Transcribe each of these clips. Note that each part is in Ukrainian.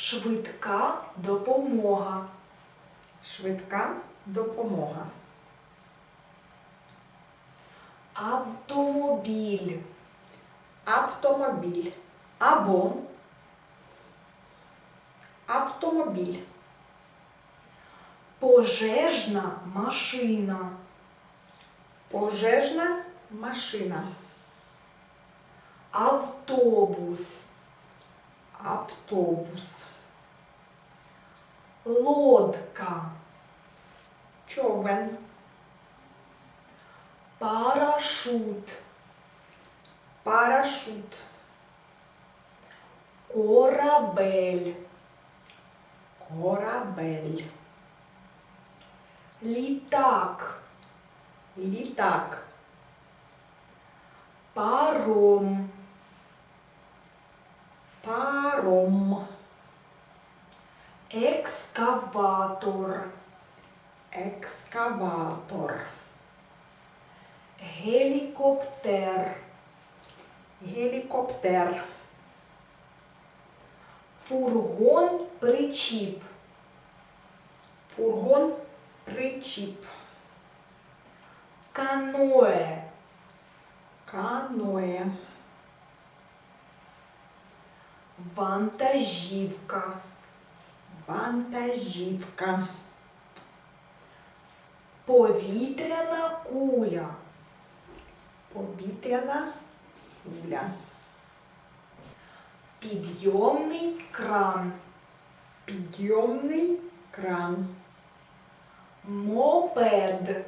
Швидка допомога. Швидка допомога. Автомобіль. Автомобіль. Або автомобіль. Пожежна машина. Пожежна машина. Автобус. Автобус. Лодка. Човен. Парашут. Парашут. Корабель. Корабель. Літак. Літак. Паром. Екскаватор. Екскаватор. Гелікоптер. Гелікоптер. Фургон причіп. Фургон. Причіп. Каноe. Каноє. Вантажівка. Вантажівка. Повітряна куля. Повітряна куля. Підйомний кран. Підйомний кран. Мопед.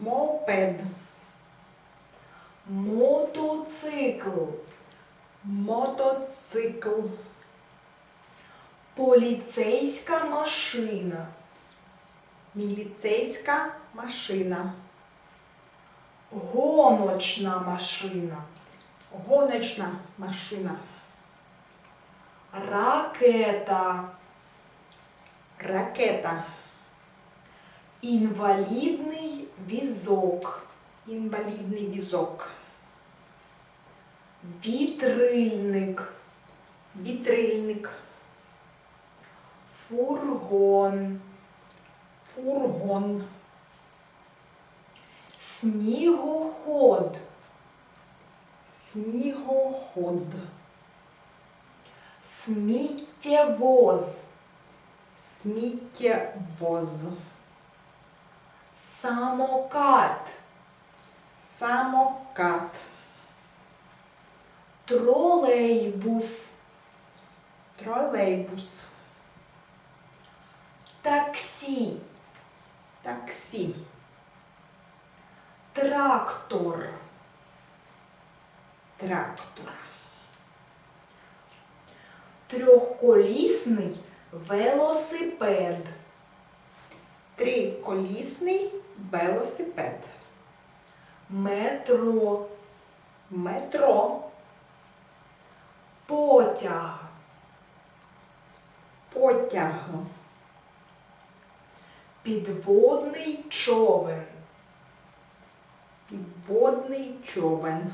Мопед. Мотоцикл. Мотоцикл. Поліцейська машина. Міліцейська машина. Гоночна машина. Гоночна машина. Ракета. Ракета. Інвалідний візок. Інвалідний візок. Вітрильник. Вітрильник. Фургон. Фургон. Снігоход. Снігоход. Сміттєвоз. Сміттєвоз. Самокат. Самокат. Тролейбус. Тролейбус. Таксі. Таксі. Трактор. Трактор. Трьохколісний велосипед. Триколісний велосипед. Метро. Метро. Потяг. Потяг. Підводний човен. Підводний човен.